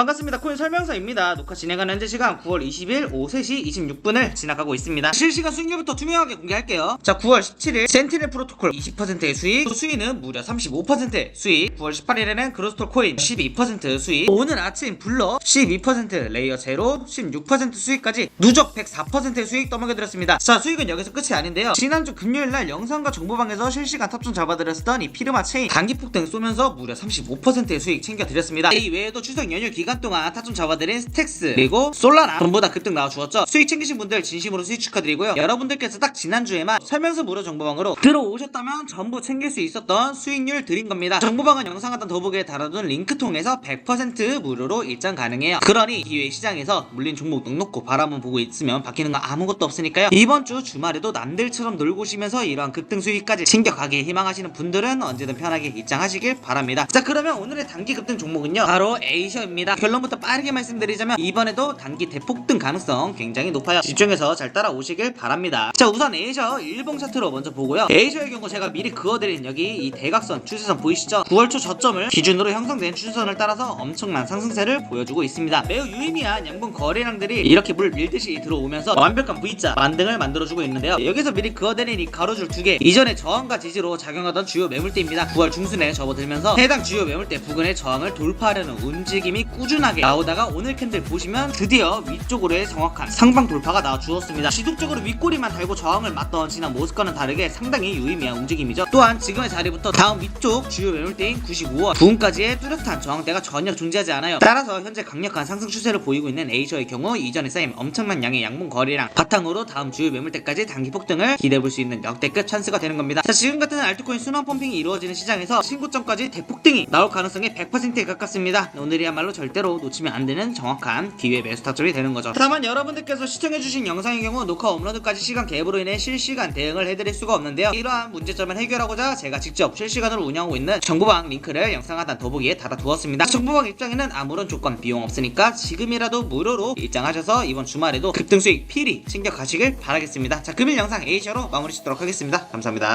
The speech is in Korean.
반갑습니다. 코인 설명서입니다. 녹화 진행하는 현재 시간 9월 20일 오후 3시 26분을 지나가고 있습니다. 실시간 수익률부터 투명하게 공개할게요. 자, 9월 17일 센티넬 프로토콜 20%의 수익, 또 수익은 무려 35% 수익, 9월 18일에는 그로스톨 코인 12% 수익, 오늘 아침 블러 12% 레이어 제로 16% 수익까지 누적 104%의 수익 떠먹여드렸습니다. 자, 수익은 여기서 끝이 아닌데요. 지난주 금요일 날 영상과 정보방에서 실시간 탑승 잡아드렸던 이 피르마 체인 단기 폭등 쏘면서 무려 35%의 수익 챙겨드렸습니다. 이 외에도 추석 연휴 기간 동안 탑승 잡아드린 스택스 그리고 솔라나 전부 다 급등 나와주었죠. 수익 챙기신 분들 진심으로 수익 축하드리고요. 여러분들께서 딱 지난주에만 설명서 무료 정보방으로 들어오셨다면 전부 챙길 수 있었던 수익률 드린 겁니다. 정보방은 영상 하단 더보기에 달아둔 링크 통해서 100% 무료로 입장 가능해요. 그러니 기회 시장에서 물린 종목 넉넉고 바라만 보고 있으면 바뀌는 거 아무것도 없으니까요. 이번 주 주말에도 남들처럼 놀고 쉬면서 이러한 급등 수익까지 챙겨가길 희망하시는 분들은 언제든 편하게 입장하시길 바랍니다. 자 그러면 오늘의 단기 급등 종목은요 바로 에이셔입니다. 결론부터 빠르게 말씀드리자면 이번에도 단기 대폭등 가능성 굉장히 높아요. 집중해서 잘 따라오시길 바랍니다. 자 우선 에이셔 일봉 차트로 먼저 보고요. 에이셔의 경우 제가 미리 그어드린 여기 이 대각선 추세선 보이시죠? 9월 초 저점을 기준으로 형성된 추세선을 따라서 엄청난 상승세를 보여주고 있습니다. 매우 유의미한 양분 거래량들이 이렇게 물 밀듯이 들어오면서 완벽한 V자 만등을 만들어주고 있는데요. 여기서 미리 그어드린 이 가로줄 두 개 이전에 저항과 지지로 작용하던 주요 매물대입니다. 9월 중순에 접어들면서 해당 주요 매물대 부근의 저항을 돌파하려는 움직임이 꾸준하게 나오다가 오늘 캔들 보시면 드디어 위쪽으로의 정확한 상방 돌파가 나와 주었습니다. 지속적으로 윗꼬리만 달고 저항을 맞던 지난 모습과는 다르게 상당히 유의미한 움직임이죠. 또한 지금의 자리부터 다음 위쪽 주요 매물대인 95원 부근까지의 뚜렷한 저항대가 전혀 존재하지 않아요. 따라서 현재 강력한 상승 추세를 보이고 있는 에이셔의 경우 이전에 쌓인 엄청난 양의 양분 거래량 바탕으로 다음 주요 매물대까지 단기 폭등을 기대해볼 수 있는 역대급 찬스가 되는 겁니다. 자 지금 같은 알트코인 순환 펌핑이 이루어지는 시장에서 신고점까지 대폭등이 나올 가능성이 100%에 가깝습니다. 오늘이야말로 절대로 놓치면 안 되는 정확한 기회 매수 타점이 되는 거죠. 다만 여러분들께서 시청해주신 영상의 경우 녹화 업로드까지 시간 갭으로 인해 실시간 대응을 해드릴 수가 없는데요. 이러한 문제점을 해결하고자 제가 직접 실시간으로 운영하고 있는 정보방 링크를 영상 하단 더보기에 달아두었습니다. 정보방 입장에는 아무런 조건 비용 없으니까 지금이라도 무료로 입장하셔서 이번 주말에도 급등 수익 필히 챙겨 가시길 바라겠습니다. 자 금일 영상 A셔로 마무리 짓도록 하겠습니다. 감사합니다.